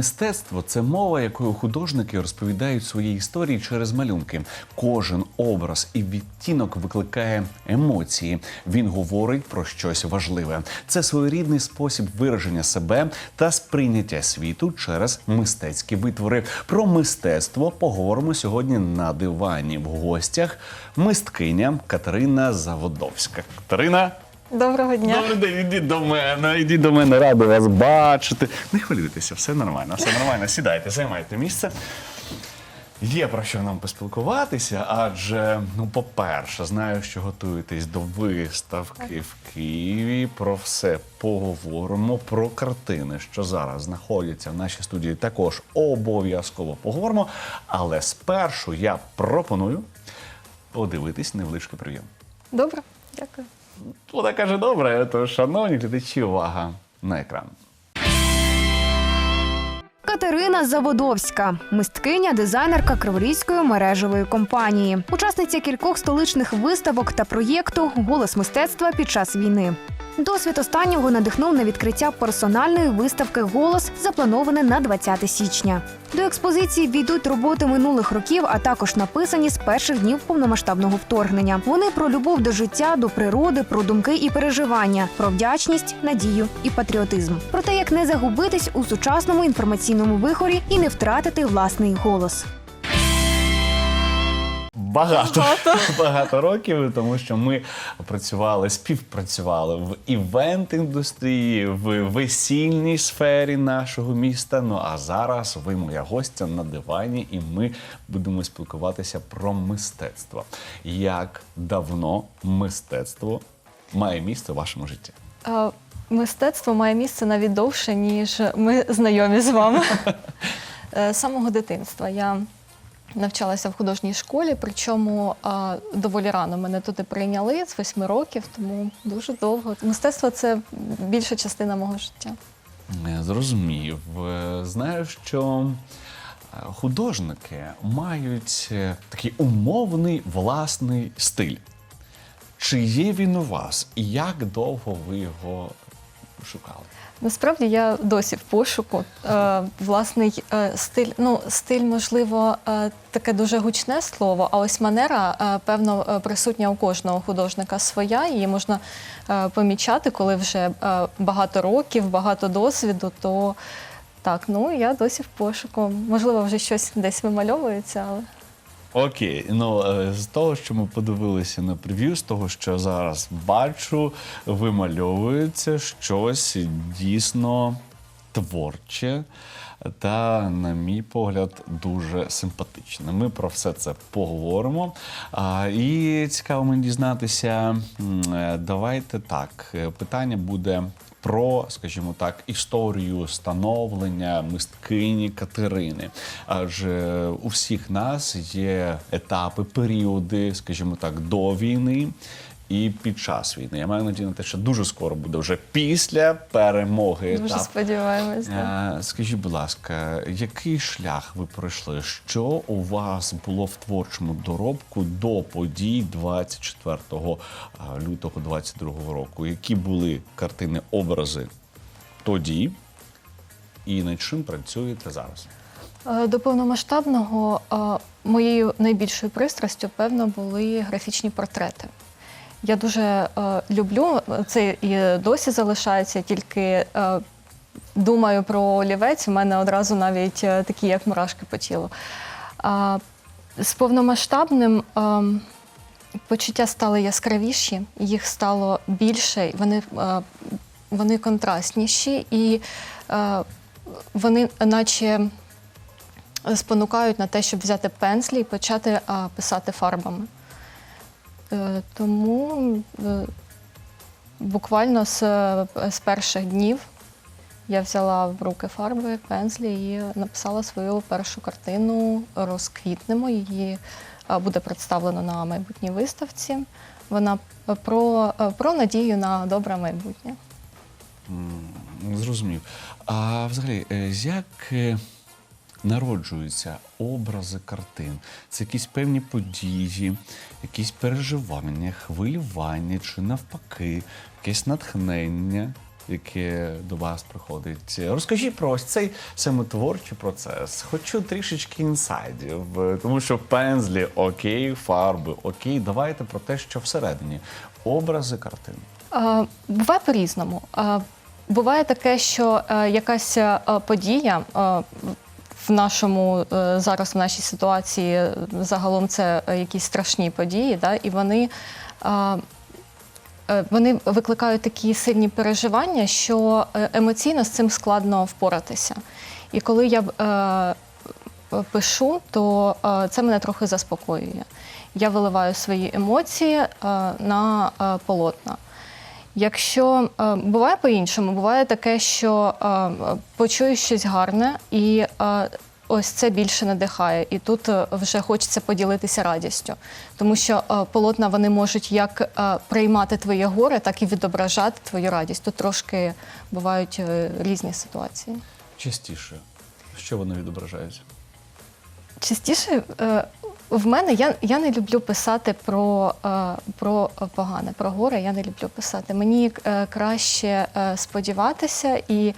Мистецтво це мова, якою художники розповідають свої історії через малюнки. Кожен образ і відтінок викликає емоції. Він говорить про щось важливе. Це своєрідний спосіб вираження себе та сприйняття світу через мистецькі витвори. Про мистецтво поговоримо сьогодні на дивані. В гостях мисткиня Катерина Заводовська. Катерина. Доброго дня. Добрий день, ідіть до мене, ідіть до мене, радий вас бачити. Не хвилюйтеся, все нормально, все нормально. Сідайте, займайте місце. Є про що нам поспілкуватися, адже, ну, по-перше, знаю, що готуєтесь до виставки в Києві. Про все поговоримо. Про картини, що зараз знаходяться в нашій студії, також обов'язково поговоримо. Але спершу я пропоную подивитись невеличкий прийом. Добре, дякую. Вона каже, добре, то шановні глядачі, увага на екран. Катерина Заводовська, мисткиня, дизайнерка Криворізької мережевої компанії, учасниця кількох столичних виставок та проєкту Голос мистецтва під час війни. Досвід останнього надихнув на відкриття персональної виставки Голос, заплановане на 20 січня. До експозиції війдуть роботи минулих років, а також написані з перших днів повномасштабного вторгнення. Вони про любов до життя, до природи, про думки і переживання, про вдячність, надію і патріотизм. Про те, як не загубитись у сучасному інформаційному вихорі і не втратити власний голос. Багато, багато років, тому що ми працювали, співпрацювали в івент-індустрії, в весільній сфері нашого міста. Ну а зараз ви моя гостя на дивані, і ми будемо спілкуватися про мистецтво. Як давно мистецтво має місце в вашому житті? Е, Мистецтво має місце навіть довше, ніж ми знайомі з вами. Е, З самого дитинства я навчалася в художній школі, причому е, доволі рано мене туди прийняли з восьми років, тому дуже довго. Мистецтво це більша частина мого життя. Я Зрозумів. Е, Знаю, що е, художники мають е, такий умовний власний стиль. Чи є він у вас? І як довго ви його шукали? Насправді я досі в пошуку. Е, власний е, стиль, ну стиль, можливо, е, таке дуже гучне слово, а ось манера, е, певно, е, присутня у кожного художника своя. Її можна е, помічати, коли вже е, багато років, багато досвіду, то так, ну я досі в пошуку. Можливо, вже щось десь вимальовується, але. Окей, ну е, з того, що ми подивилися на прев'ю, з того, що зараз бачу, вимальовується щось дійсно творче та, на мій погляд, дуже симпатичне. Ми про все це поговоримо. І цікаво мені дізнатися. е, Давайте так. е, Питання буде. Про, скажімо так, історію становлення мисткині Катерини. Адже у всіх нас є етапи, періоди, скажімо так, до війни і під час війни. Я маю надію на те, що дуже скоро буде вже після перемоги. Дуже етап. сподіваємось. Е, Скажіть, будь ласка, який шлях ви пройшли? Що у вас було в творчому доробку до подій 24 е, лютого 22 року? Які були картини, образи тоді, і над чим працюєте зараз? Е, До повномасштабного моєю найбільшою пристрастю, певно, були графічні портрети. Я дуже е, люблю, це і досі залишається, тільки е, думаю про олівець, у мене одразу навіть е, такі, як мурашки по тілу. А з повномасштабним е, почуття стали яскравіші, їх стало більше, вони, е, вони контрастніші і е, вони наче спонукають на те, щоб взяти пензлі і почати а, писати фарбами. Е, тому е, буквально з, з перших днів я взяла в руки фарби, пензлі і написала свою першу картину Розквітнемо. Її е, буде представлено на майбутній виставці. Вона про, про надію на добре майбутнє. Зрозумів. А взагалі, як народжуються образи картин? Це якісь певні події, якісь переживання, хвилювання чи навпаки, якесь натхнення? яке до вас приходить. Розкажіть про ось цей саме творчий процес. Хочу трішечки інсайдів, тому що пензлі, окей, фарби, окей. Давайте про те, що всередині. Образи картин. Е, Буває по-різному. Е, Буває таке, що е, якась е, подія е, в нашому е, зараз в нашій ситуації е, загалом це е, якісь страшні події, да, і вони. Вони викликають такі сильні переживання, що емоційно з цим складно впоратися. І коли я е, пишу, то це мене трохи заспокоює. Я виливаю свої емоції на полотна. Якщо е, буває по-іншому, буває таке, що е, почую щось гарне, і е, ось це більше надихає. І тут е, вже хочеться поділитися радістю, тому що е, полотна вони можуть як е, приймати твоє горе, так і відображати твою радість. Тут трошки бувають е, різні ситуації. Частіше. Що вони відображають? Частіше е, в мене я, я не люблю писати про, е, про погане, про горе я не люблю писати. Мені е, краще е, сподіватися і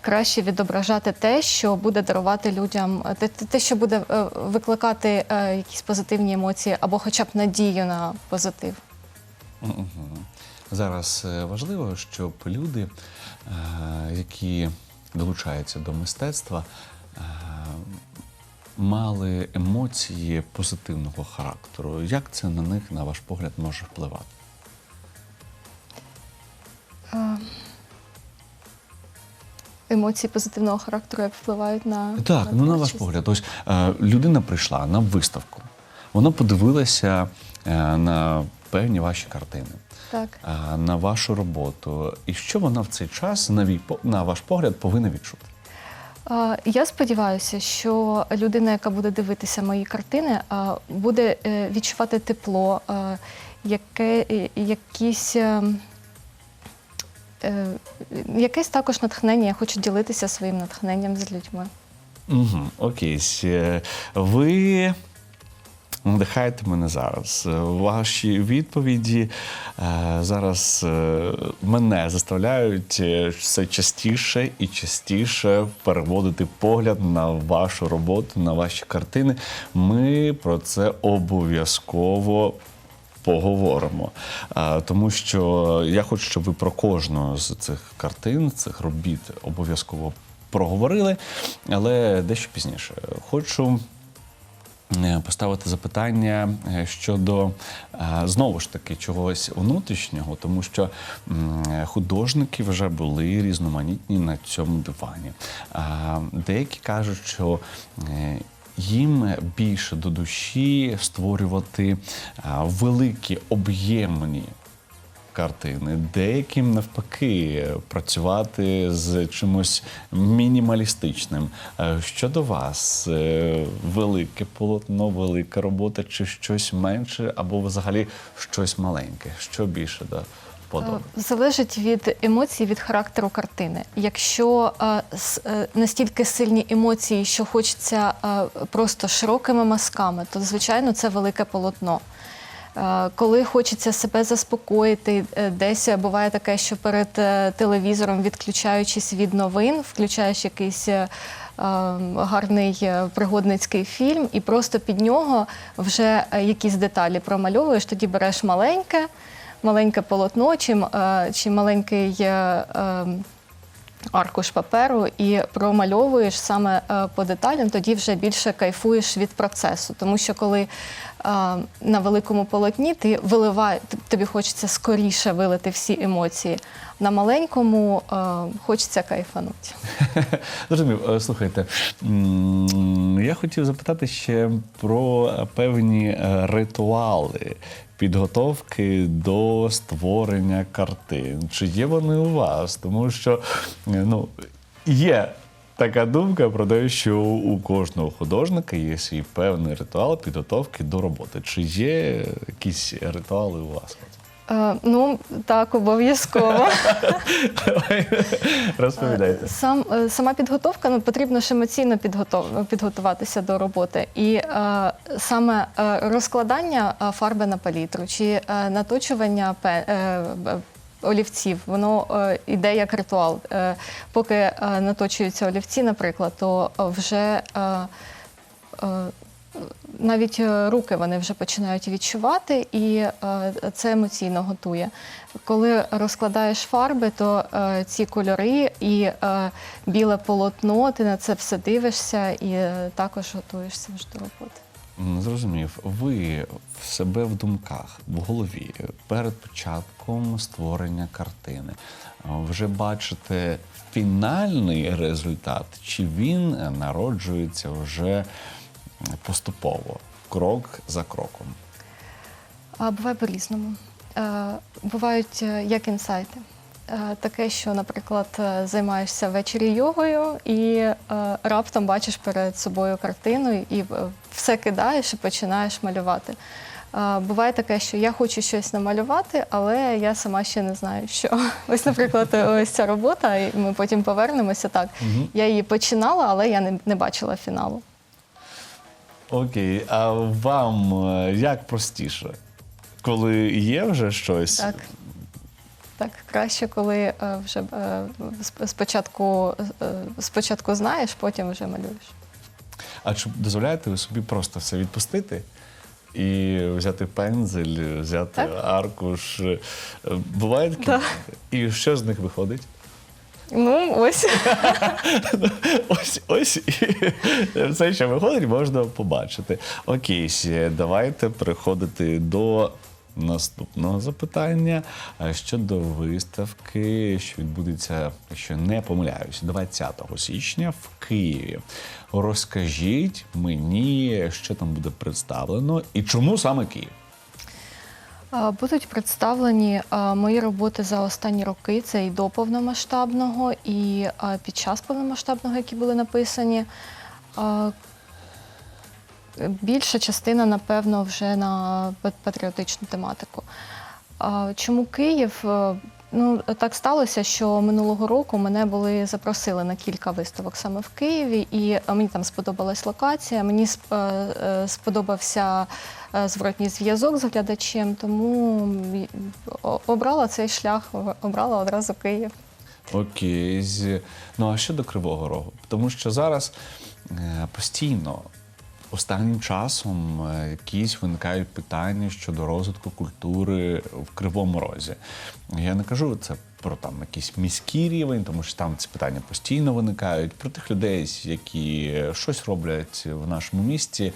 краще відображати те, що буде дарувати людям, те, що буде викликати якісь позитивні емоції або хоча б надію на позитив. Зараз важливо, щоб люди, які долучаються до мистецтва, мали емоції позитивного характеру. Як це на них, на ваш погляд, може впливати? Емоції позитивного характеру як впливають на Так, ну на ваш погляд, ось е, людина прийшла на виставку, вона подивилася е, на певні ваші картини. Так. е, На вашу роботу, і що вона в цей час, на, вій- на ваш погляд, повинна відчути? Я сподіваюся, що людина, яка буде дивитися мої картини, буде е, відчувати тепло, яке, е, якісь, е, якесь також натхнення. Я хочу ділитися своїм натхненням з людьми. Угу, окей. Ви надихаєте мене зараз. Е, Ваші відповіді е, зараз е, мене заставляють все частіше і частіше переводити погляд на вашу роботу, на ваші картини. Ми про це обов'язково. Поговоримо, тому що я хочу, щоб ви про кожну з цих картин, цих робіт обов'язково проговорили, але дещо пізніше. Хочу поставити запитання е, щодо е, знову ж таки чогось внутрішнього, тому що художники вже були різноманітні на цьому дивані. Деякі кажуть, що е, їм більше до душі створювати великі об'ємні картини, деяким навпаки працювати з чимось мінімалістичним. Е, Щодо вас, е, велике полотно, велика робота, чи щось менше, або взагалі щось маленьке? Що більше до вподоби? Е, Залежить від емоцій, від характеру картини. Якщо настільки сильні емоції, що хочеться просто широкими мазками, то звичайно це велике полотно. Е, Коли хочеться себе заспокоїти, е, десь буває таке, що перед е, телевізором, відключаючись від новин, включаєш якийсь е, е, гарний пригодницький фільм, і просто під нього вже якісь деталі промальовуєш, тоді береш маленьке, маленьке полотно чи, чи маленький. Аркуш паперу і промальовуєш саме е, по деталям, тоді вже більше кайфуєш від процесу. Тому що коли е, на великому полотні ти виливаєш, тобі хочеться скоріше вилити всі емоції. На маленькому е, хочеться кайфанути. Зрозумів, слухайте, я хотів запитати ще про певні ритуали підготовки до створення картин. Чи є вони у вас? Тому що е, ну, є. Така думка про те, що у кожного художника є свій певний ритуал підготовки до роботи. Чи є якісь ритуали у вас? Е, ну так, обов'язково. Розповідайте. Сам, е, сама підготовка ну, потрібно ж емоційно підготов, підготуватися до роботи. І е, саме е, розкладання е, фарби на палітру чи е, наточування пе, е, б- олівців. Воно е, іде як ритуал. Е, Поки е, наточуються олівці, наприклад, то е, вже е, е, навіть е, руки вони вже починають відчувати, і е, це емоційно готує. Коли розкладаєш фарби, то е, ці кольори і біле полотно, ти на це все дивишся і також готуєшся вже до роботи. Зрозумів, ви в себе в думках, в голові перед початком створення картини вже бачите фінальний результат, чи він народжується вже поступово, крок за кроком? А буває по-різному. Е, Бувають е, як інсайти. Е, Таке, що, наприклад, займаєшся ввечері йогою і раптом бачиш перед собою картину і все кидаєш і починаєш малювати. Буває таке, що я хочу щось намалювати, але я сама ще не знаю, що. Ось, наприклад, ось ця робота, і ми потім повернемося так. Я її починала, але я не, не бачила фіналу. Окей, а вам е, як простіше? Коли є вже щось, Так. Так, краще, коли е, вже е, спочатку, спочатку знаєш, потім вже малюєш. а чи дозволяєте ви собі просто все відпустити? І взяти пензель, взяти Так. аркуш. Буває таке? Так. І що з них виходить? Ну, ось. Ось ось все, що виходить, можна побачити. Окей, давайте переходити до наступного запитання щодо виставки, що відбудеться, якщо не помиляюсь, 20 січня в Києві. Розкажіть мені, що там буде представлено і чому саме Київ? Будуть представлені мої роботи за останні роки. Це і до повномасштабного, і під час повномасштабного, які були написані. Більша частина, напевно, вже на патріотичну тематику. Чому Київ? Ну, так сталося, що минулого року мене були запросили на кілька виставок саме в Києві, і е, мені там сподобалась локація. Мені е, е, сподобався зворотній зв'язок з глядачем, тому обрала цей шлях, обрала одразу Київ. Окей. Ну а щодо Кривого Рогу? Тому що зараз постійно. Останнім часом е, якісь виникають питання щодо розвитку культури в Кривому Розі. Я не кажу це про там якийсь міський рівень, тому що там ці питання постійно виникають. Про тих людей, які щось роблять в нашому місті,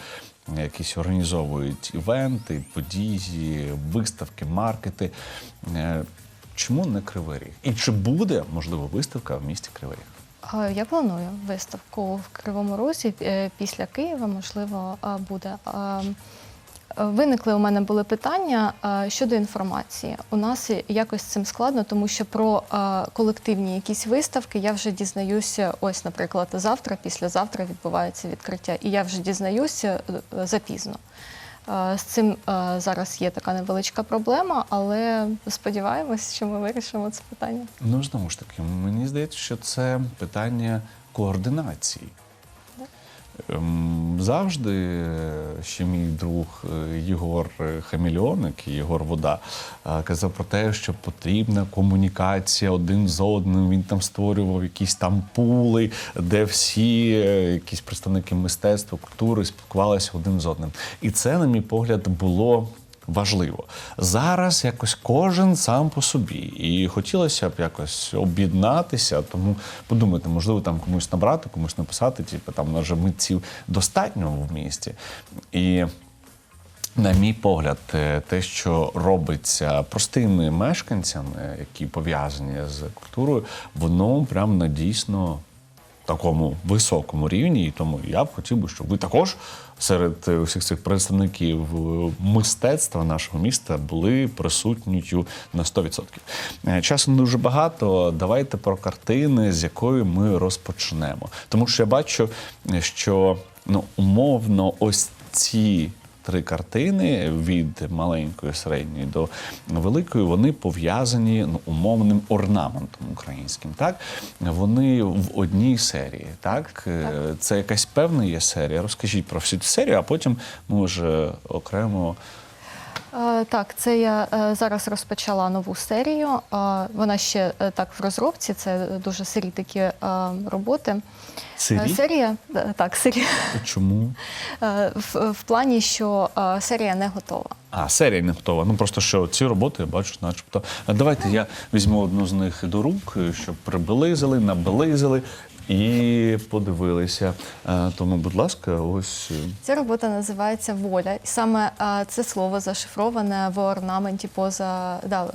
якісь організовують івенти, події, виставки, маркети. Е, Чому не Кривий Ріг? І чи буде можливо виставка в місті Кривий Ріг? Я планую виставку в Кривому Розі е, після Києва, можливо, буде. Е, Виникли у мене були питання щодо інформації. У нас якось цим складно, тому що про колективні якісь виставки я вже дізнаюся. Ось, наприклад, завтра, післязавтра відбувається відкриття, і я вже дізнаюся е, запізно. Е, З цим е, зараз є така невеличка проблема, але сподіваємось, що ми вирішимо це питання. Ну знову ж таки, мені здається, що це питання координації. Ем, Завжди е, ще мій друг е, Єгор Хамільоник, Єгор Вода, е, казав про те, що потрібна комунікація один з одним. Він там створював якісь там пули, де всі якісь представники мистецтва, культури спілкувалися один з одним. І це, на мій погляд, було важливо. Зараз якось кожен сам по собі. І хотілося б якось об'єднатися, тому подумайте, можливо, там комусь набрати, комусь написати, типу там на митців достатньо в місті. І на мій погляд, е, те, що робиться простими мешканцями, які пов'язані з культурою, воно прям на дійсно такому високому рівні. І тому я б хотів би, щоб ви також серед усіх цих представників е, мистецтва нашого міста були присутньою на 100%. Е, Часу не дуже багато. Давайте про картини, з якої ми розпочнемо. Тому що я бачу, е, що ну, умовно, ось ці три картини від маленької, середньої до великої, вони пов'язані ну, умовним орнаментом українським. Так вони в одній серії. Так, так це якась певна є серія. Розкажіть про всю цю серію, а потім ми вже окремо Е, Так, це я е, зараз розпочала нову серію. Е, Вона ще е, так в розробці. Це дуже сирі такі е, роботи. Е, Сирі? Серія е, так, серія Чому? Е, в, в плані, що е, серія не готова. А, серія не готова. Ну просто що ці роботи я бачу, начебто. Давайте я візьму одну з них до рук, щоб приблизили, наблизили і подивилися. Е, Тому, будь ласка, ось. е, Ця робота називається Воля. І саме е, це слово зашифроване в орнаменті поза да,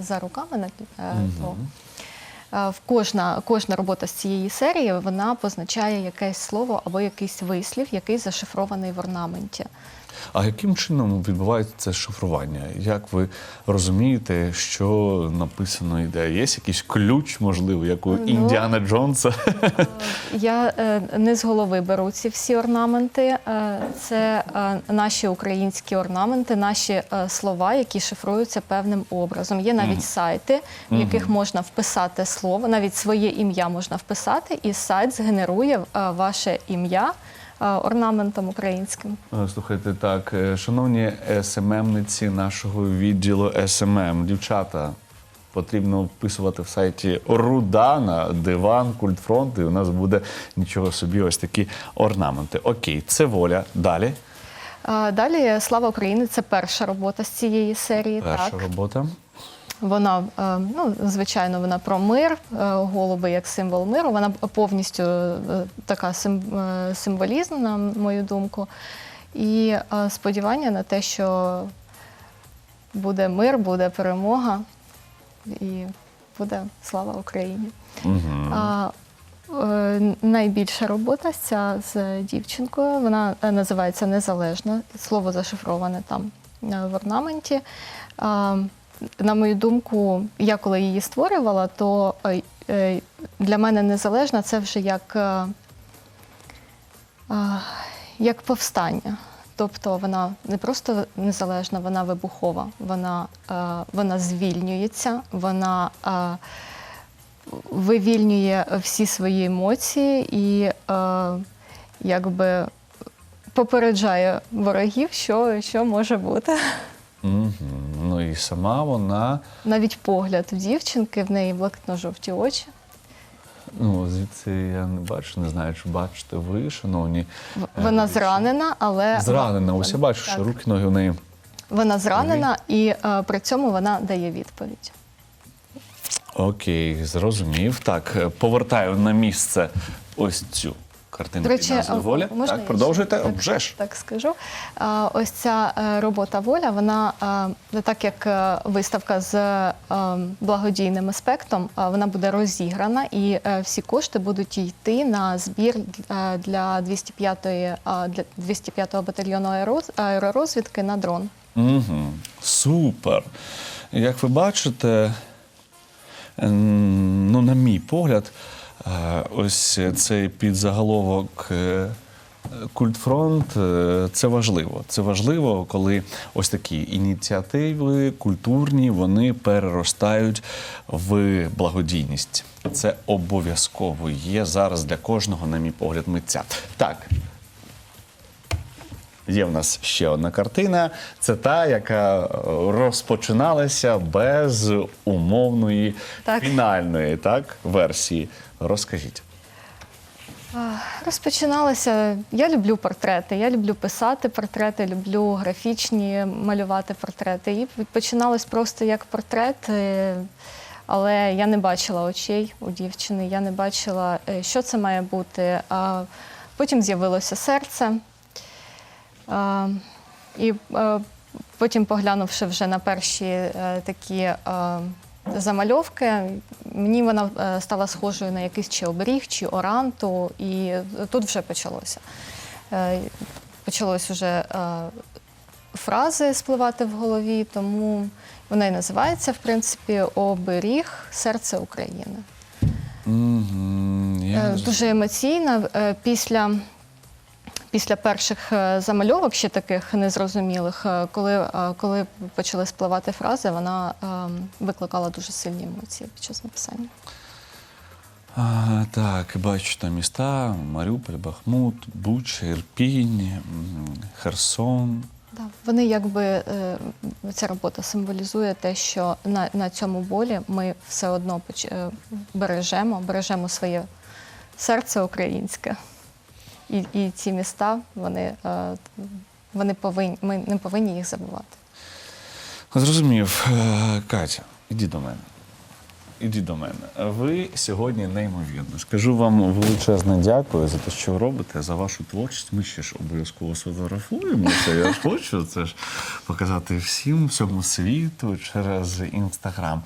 за руками. на-. Е, В кожна, кожна робота з цієї серії вона позначає якесь слово або якийсь вислів, який зашифрований в орнаменті. А яким чином відбувається це шифрування? Як ви розумієте, що написано йде? Є якийсь ключ, можливо, як у Ну, Індіана Джонса? Я е, не з голови беру ці всі орнаменти. Е, Це е, наші українські орнаменти, наші е, слова, які шифруються певним образом. Є навіть сайти, в яких можна вписати слово, навіть своє ім'я можна вписати, і сайт згенерує е, ваше ім'я е, орнаментом українським. Е, Слухайте, так, е, шановні СММниці нашого відділу СММ, дівчата. Потрібно вписувати в сайті Рудана, диван, культфронт, і у нас буде нічого собі, ось такі орнаменти. Окей, це воля. Далі. Е, Далі Слава України це перша робота з цієї серії. Перша так. робота. Вона, е, ну, звичайно, вона про мир, е, голуби як символ миру. Вона повністю е, така сим- символізм, на мою думку. І сподівання на те, що буде мир, буде перемога і буде слава Україні. Угу. А, найбільша робота ця з дівчинкою. Вона називається Незалежна. Слово зашифроване там в орнаменті. На мою думку, я коли її створювала, то е, е, для мене незалежна це вже як, е, як повстання. Тобто вона не просто незалежна, вона вибухова, вона, вона звільнюється, вона вивільнює всі свої емоції і якби попереджає ворогів, що, що може бути. Угу. І сама вона, Навіть погляд у дівчинки, в неї блакитно-жовті очі. ну звідси я не бачу, не знаю, чи бачите ви, шановні. Е, Вона зранена, але Зранена. Ось я бачу, що руки, ноги в неї. Вона зранена і е, при цьому вона дає відповідь. Окей, зрозумів. Так, повертаю на місце ось цю картину. До речі, під назвою воля. можна Так, продовжуйте. Вже ж. так скажу. Ось ця е, робота воля, вона е, так як е, виставка з благодійним аспектом, вона буде розіграна, і всі кошти будуть йти на збір для 205-ї е, для 205-го батальйону аеророзвідки на дрон. Угу. Супер. Як ви бачите, ну, на мій погляд, ось цей підзаголовок. е, Культфронт е, це важливо. Це важливо, коли ось такі ініціативи культурні вони переростають в благодійність. Це обов'язково є зараз для кожного, на мій погляд, митця. Так, Є в нас ще одна картина. Це та, яка е, розпочиналася без умовної Так. фінальної так, версії. Розкажіть. А, Розпочиналося. Я люблю портрети. Я люблю писати портрети, люблю графічні малювати портрети. І починалось просто як портрет, е, але я не бачила очей у дівчини, я не бачила, е, що це має бути. А потім з'явилося серце. І потім, поглянувши вже на перші е, такі замальовки, мені вона е, стала схожою на якийсь чи оберіг, чи оранту, і тут вже почалося. Е, Почалось вже фрази спливати в голові, тому вона і називається, в принципі, оберіг серце України. Я Е, Дуже емоційна. Після, після перших е, замальовок, ще таких незрозумілих, е, коли, е, коли почали спливати фрази, вона викликала дуже сильні емоції під час написання. А, так, бачу там міста: Маріуполь, Бахмут, Буча, Ірпінь, Херсон. Да, вони якби ця робота символізує те, що на, на цьому болі ми все одно бережемо, бережемо своє серце українське. І, і ці міста, вони, е, вони повинні, ми не повинні їх забувати. Зрозумів, Е, Катя, іди до мене. Іди до мене. Ви сьогодні неймовірно. Скажу вам величезне дякую за те, що ви робите, за вашу творчість. Ми ще ж обов'язково сфотографуємося. Я ж хочу це ж показати всім всьому світу через інстаграм.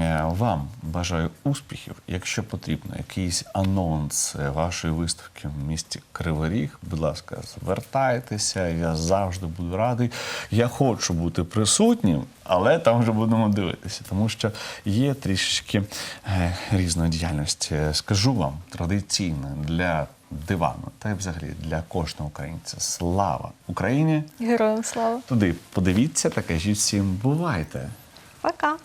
Е, Вам бажаю успіхів. Якщо потрібно, якийсь анонс вашої виставки в місті Кривий Ріг, будь ласка, звертайтеся. Я завжди буду радий. Я хочу бути присутнім, але там вже будемо дивитися, тому що є трішечки е, різної діяльності. Скажу вам традиційно для дивану та й взагалі для кожного українця. Слава Україні! Героям слава! Туди подивіться та кажіть всім бувайте. Пока!